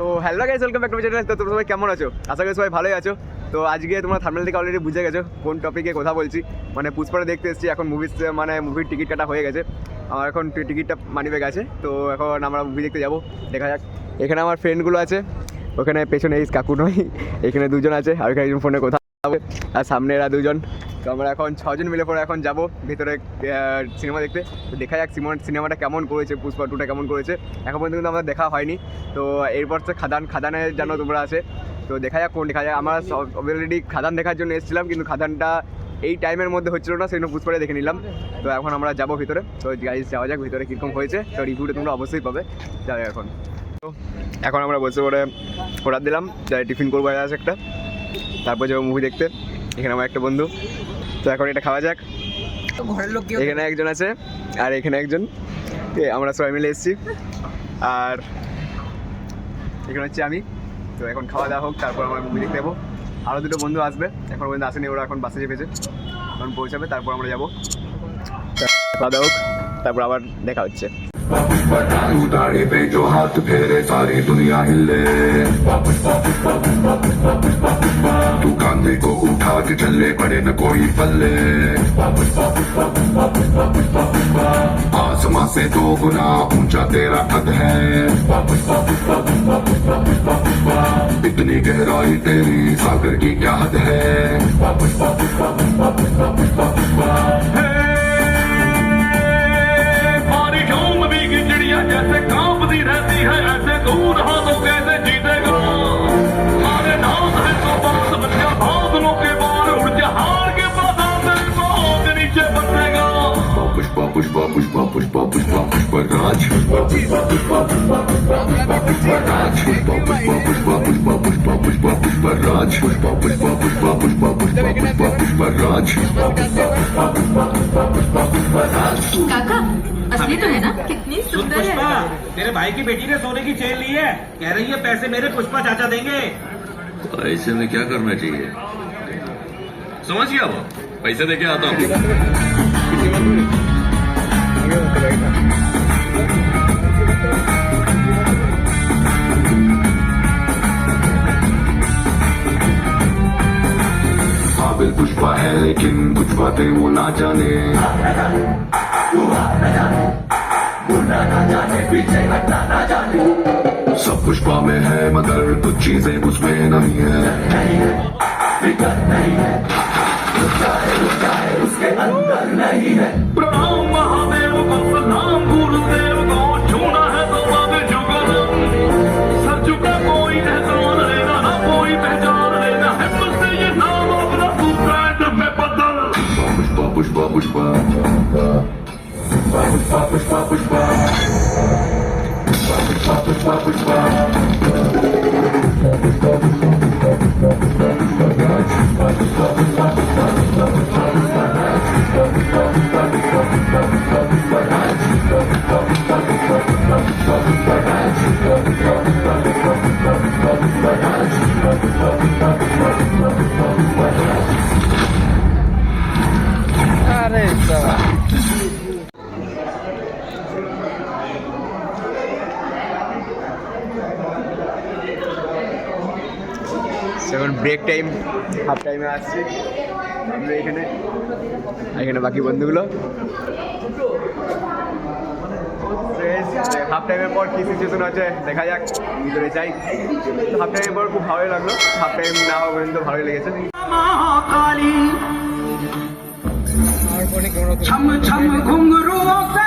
তো hello guys welcome back to channel তো তোমরা সবাই কেমন আছো? আশা করি সবাই ভালোই আছো। তো আজকে তোমরা থার্মেল থেকে অলরেডি বুঝে গেছো কোন টপিকে কথা বলছি। মানে পুষ্পাটা দেখতে এসেছি, এখন মুভিস মানে মুভির টিকিট কাটা হয়ে গেছে। আমার এখন টিকিটটা মানিব্যাগ গেছে তো এখন আমরা মুভি দেখতে যাব। দেখা যাক। এখানে আমার ফ্রেন্ডগুলো আছে, ওখানে পেছনে এই কাকু নয়, এখানে দুজন আছে, আর এখানে ফোনে কথা আর সামনে এরা দুজন। তো আমরা এখন ছজন মিলে পরে এখন যাব ভিতরে সিনেমা দেখতে। তো দেখা যাক সিনেমা সিনেমাটা কেমন করেছে, পুষ্পা টুটা কেমন করেছে। এখন পর্যন্ত কিন্তু আমাদের দেখা হয়নি। তো এরপর তো খাদান খাদানে জানো তোমরা আছে। তো দেখা যাক কোন, দেখা যাক। আমরা অলরেডি খাদান দেখার জন্য এসেছিলাম, কিন্তু খাদানটা এই টাইমের মধ্যে হচ্ছিল না, সেই জন্য পুষ্পাটা দেখে নিলাম। তো এখন আমরা যাব ভিতরে। তো গাইজ যাওয়া যাক ভিতরে কীরকম হয়েছে। তো রিভিউটা তোমরা অবশ্যই পাবে। যাবে এখন। তো এখন আমরা বসে পরে অর্ডার দিলাম। যাই, টিফিন করব আছে একটা। তারপর যাব মুভি দেখতে। এখানে আমার একটা বন্ধু। তো এখন এটা খাওয়া যাক। ঘরের লোক এখানে একজন আছে আর এখানে একজন। আমরা সবাই মিলে এসেছি। আর এখানে হচ্ছে আমি। তো এখন খাওয়া দাওয়া হোক তারপর আমরা মুভি দেখতে যাব আরও দুটো বন্ধু আসবে এখন পর্যন্ত আসেনি ওরা এখন বাসে চেপেছে। এখন পৌঁছাবে তারপর আমরা যাব। খাওয়া দাওয়া হোক তারপর আবার দেখা হচ্ছে। वापस पटाई उतारे पे जो हाथ फेरे सारी दुनिया हिले तू कांधे को उठा के चलने पड़े न कोई पल्ले आसमां से दो गुना ऊँचा तेरा कद है इतनी गहराई तेरी सागर की क्या हद है वापस वापस वापस वापस वापस वापस वापस पुष्पा पुष्पा पुष्पा पुष्पा पुष्पा पुष्पा राज। पुष्पा पुष्पा पुष्पा पुष्पा पुष्पा राज पुष्पा पुष्पा पुष्पा पुष्पा पुष्पा पुष्पा पुष्पा राज पुष्पा पुष्पा पुष्पा पुष्पा पुष्पा पुष्पा पुष्पा राज काका असली तो है ना? कितनी सुंदर पुष्पा है तेरे भाई की बेटी ने सोने की चेन ली है। कह रही है पैसे मेरे पुष्पा चाचा देंगे। ऐसे में क्या करना चाहिए? समझ गया वो? पैसे देके आता हूँ। काबिल पुष्पा है, लेकिन कुछ बातें वो ना जाने। सब पुष्पा में है, मगर कुछ चीज़ें उसमें नहीं है। bubble spa. Thank you. আরে। এখন ব্রেক টাইম হাফ টাইমে আসছি। আমরা এখানে এখানে বাকি বন্ধুগুলো। হাফ টাইমের পর কী সিচুয়েশন আছে দেখা যাক, ভিতরে যাই। হাফ টাইমের পর খুব ভালোই লাগল হাফ টাইম না হওয়া পর্যন্ত ভালোই লেগেছে। छम छम घुंघरुओं से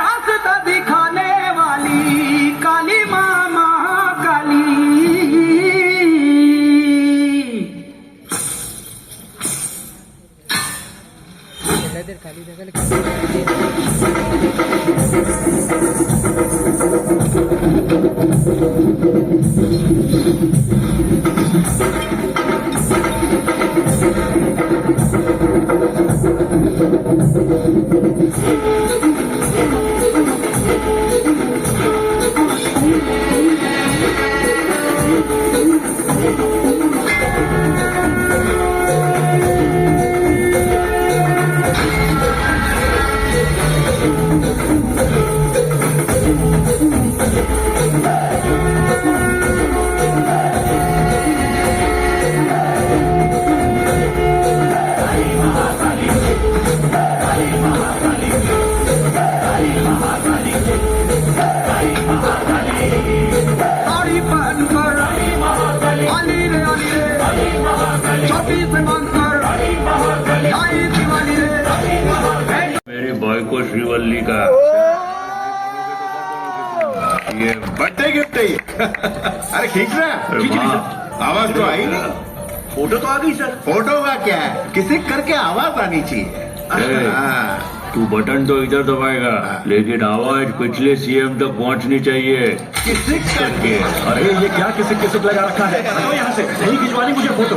रास्ता दिखाने वाली काली माँ महाकाली काली देखे श्रीवल्ली का। ये बर्थडे गिफ्ट है अरे खींच रहा है आवाज़ तो आई नहीं। फ़ोटो तो आ गई सर। फ़ोटो का क्या है? किसी करके आवाज़ आनी चाहिए। हाँ, तू बटन तो इधर दबाएगा लेकिन आवाज़ पिछले सीएम तक पहुंचनी चाहिए। किसी करके। अरे ये क्या किसी किसी लगा रखा है? यहाँ से। नहीं खिंचवानी मुझे फ़ोटो।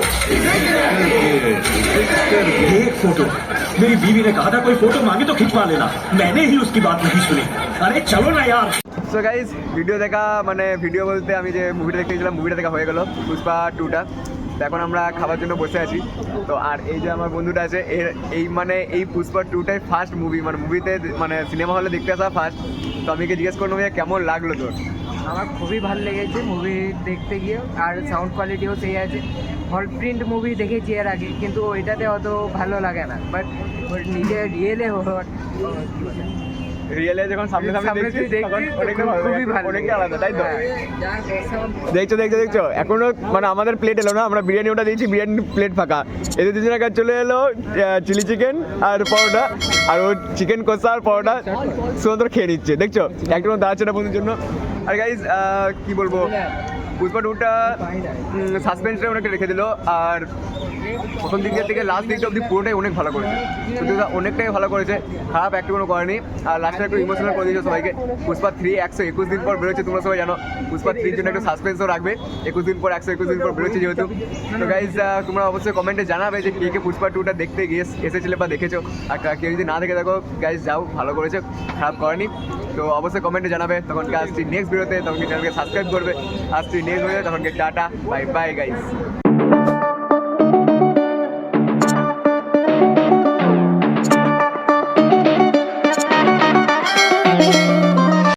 एक फ़ोटो। मेरी बीवी ने कहा था कोई फोटो मांगे तो खिंचवा लेना मैंने ही उसकी बात नहीं सुनी अरे चलो ना यार সো গাইজ ভিডিও দেখা মানে ভিডিও বলতে আমি যে মুভিটা দেখতে গেছিলাম মুভিটা দেখা হয়ে গেল পুষ্পা টুটা তো এখন আমরা খাবার জন্য বসে আছি তো আর এই যে আমার বন্ধুটা আছে এর এই মানে এই পুষ্পা টুটাই ফার্স্ট মুভি মানে মুভিতে মানে সিনেমা হলে দেখতে আসা ফার্স্ট তো আমি জিজ্ঞেস করলাম যে কেমন লাগলো তোর আমার খুবই ভালো লেগেছে মুভি দেখতে গিয়ে আর সাউন্ড কোয়ালিটিও সেই আছে হল প্রিন্ট মুভি দেখেছি এর আগে কিন্তু ওইটাতে অত ভালো লাগে না। বাট নিজে রিয়েলে রিয়েলে যখন সামনে সামনে দেখছি তখন অনেকটা ভালো খুবই ভালো অনেকটা আলাদা তাই তো? হ্যাঁ। দেখছ দেখছ দেখছ এখনও মানে আমাদের প্লেট এলো না আমরা বিরিয়ানি ওটা দিয়েছি বিরিয়ানি প্লেট ফাঁকা। এদের দুজনের কাছে চলে এলো চিলি চিকেন আর পরোটা আর ও চিকেন কষা আর পরোটা সুন্দর খেয়ে নিচ্ছে দেখছ? একটু দাঁড়াচ্ছে না বন্ধুর জন্য। আর গাইজ কি বলব? পুষ্পা টুটা সাসপেন্সটা ওনাকে রেখে দিল। আর প্রথম দিকের থেকে লাস্ট দিকটা অবধি পুরোটাই অনেক ভালো করেছে। ওরা অনেকটাই ভালো করেছে, খারাপ একটু কোনো করেনি। আর লাস্টে একটু ইমোশনাল করে দিয়েছে সবাইকে। পুষ্পা থ্রি একশো একুশ দিন পর বেরোচ্ছে, তোমরা সবাই জানো। পুষ্পা থ্রির জন্য একটু সাসপেন্সও রাখবে। একুশ দিন পর, একশো একুশ দিন পর বেরোচ্ছে যেহেতু। তো গাইজ তোমরা অবশ্যই কমেন্টে জানাবে যে কে কে পুষ্পা টুটা দেখতে গিয়ে এসেছিলে বা দেখেছ। আর কেউ যদি না দেখে দেখো গাইজ যাও, ভালো করেছে, খারাপ করেনি। তো অবশ্যই কমেন্টে জানাবে। তখনকে আসছি নেক্সট ভিডিওতে তখনকে চ্যানেলকে সাবস্ক্রাইব করবে। আসছি নেক্সট ভিডিও তখনকে টাটা বাই বাই গাইজ